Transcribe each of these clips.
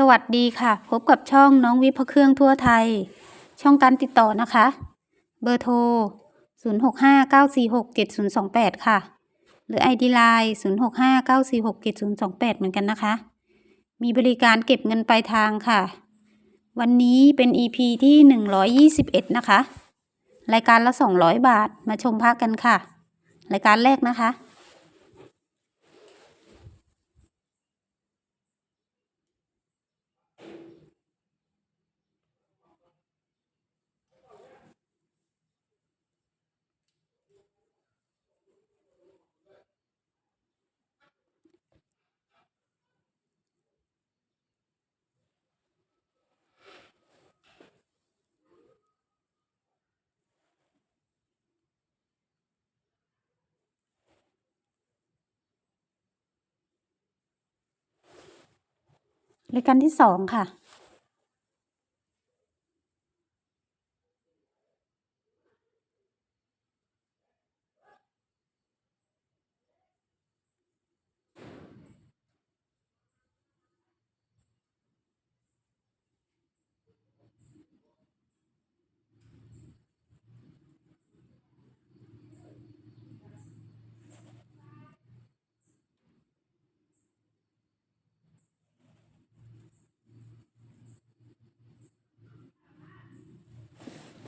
สวัสดีค่ะ พบกับช่องน้องวิพะเครื่องทั่วไทย ช่องการติดต่อนะคะ เบอร์โทร 0659467028 ค่ะ หรือ ID Line 0659467028 เหมือนกันนะคะ มีบริการเก็บเงินปลายทางค่ะ วันนี้เป็น EP ที่ 121 นะคะ รายการละ 200 บาทมาชมภาคกันค่ะ รายการแรกนะคะ รายการที่สองค่ะ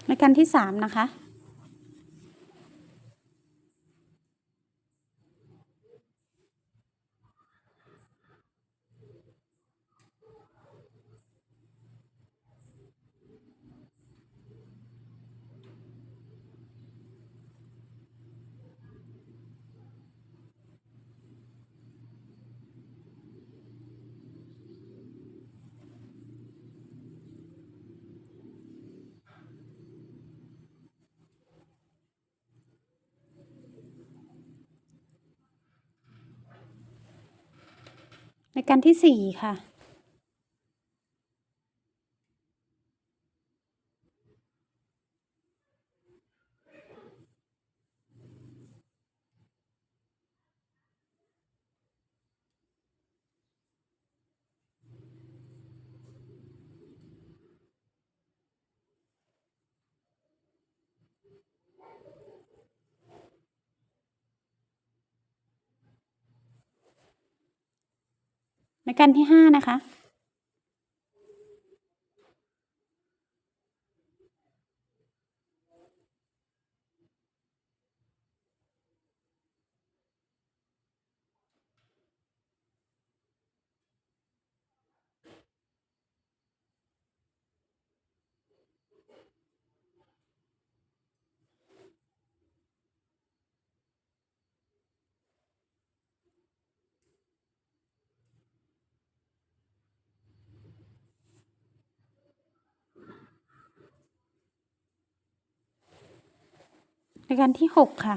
ในการที่สามนะคะ ในการที่สี่ค่ะ รายการที่ห้านะคะ รายการที่หกค่ะ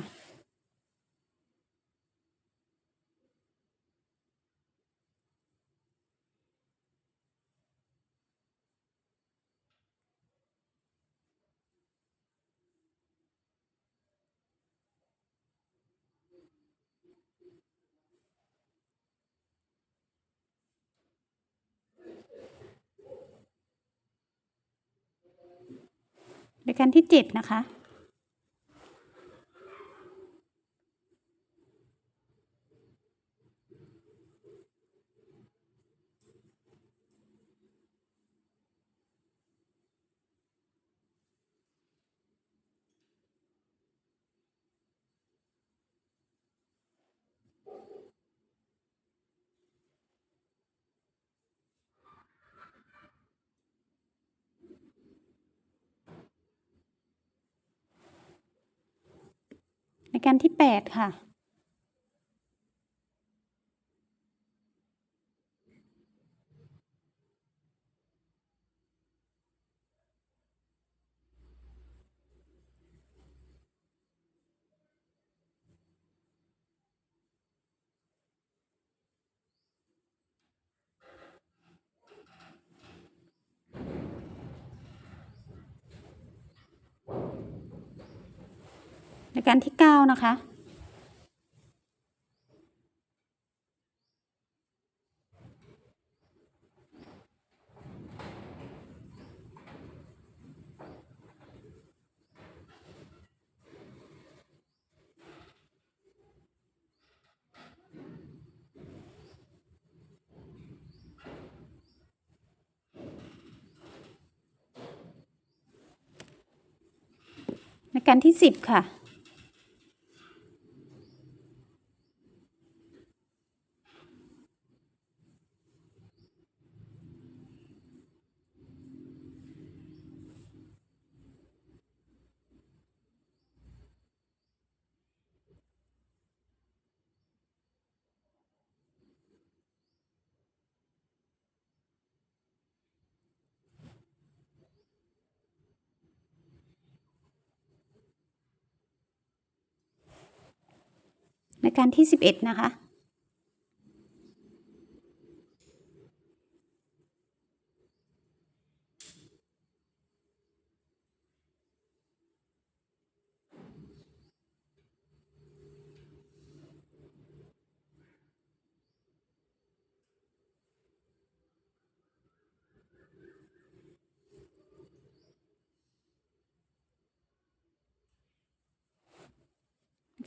รายการที่เจ็ดนะคะ การที่แปดค่ะ ชการที่เก้านะคะ ในการที่สิบค่ะ ในการที่สิบเอ็ดนะคะ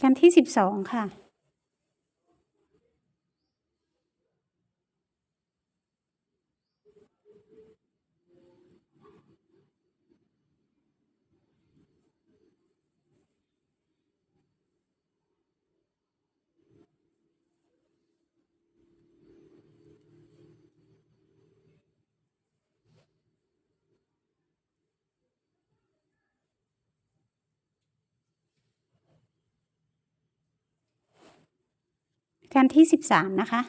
การที่สิบสองค่ะ การที่สิบสามนะคะ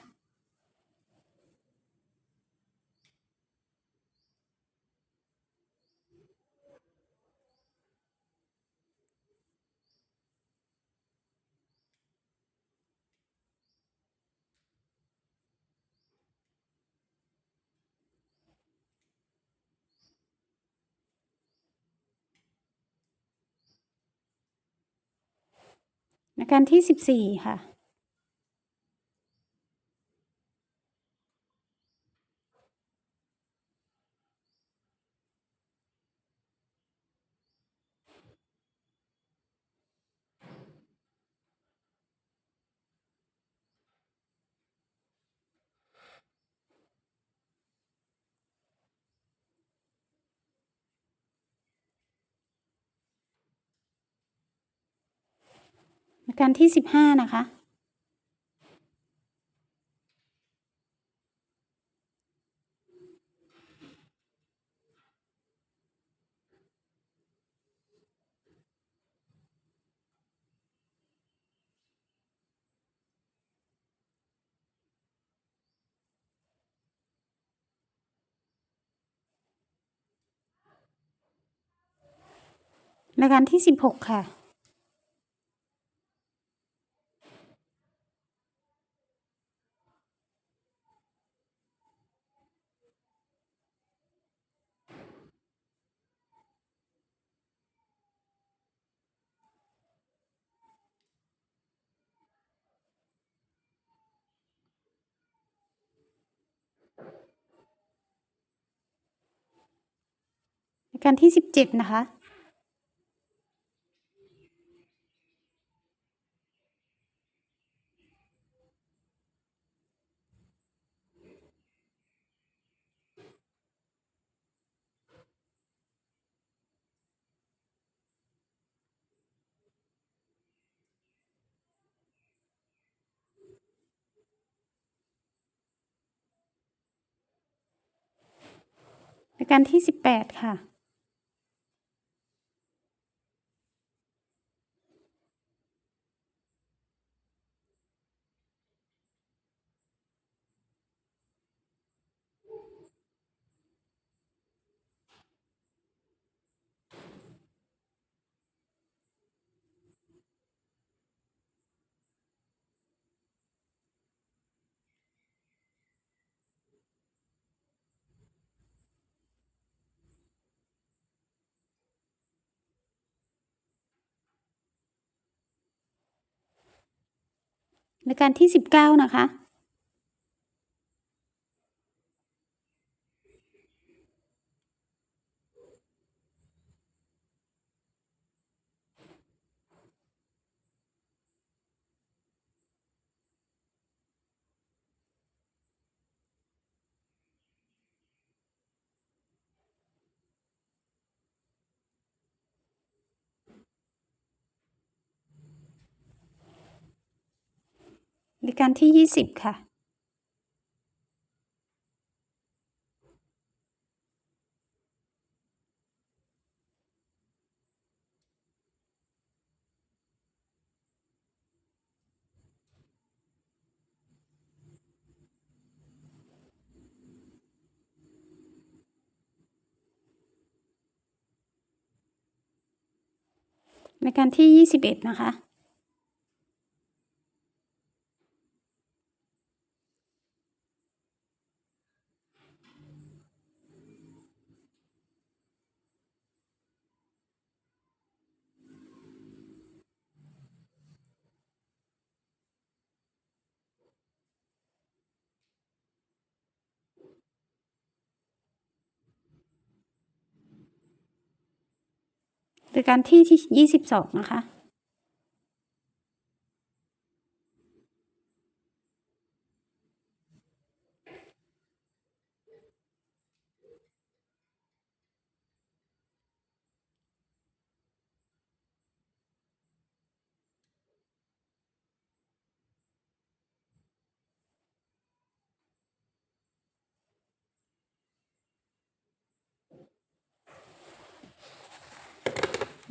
ในการที่สิบสี่ค่ะ ในการที่สิบห้านะคะในการที่สิบหกค่ะ การที่สิบเจ็ดนะคะการที่สิบแปดค่ะ ในการที่สิบเก้านะคะ ริการที่ยี่สิบค่ะ รายการที่ยี่สิบเอ็ดนะคะ โดยการที่ที่ยี่สิบสองนะคะ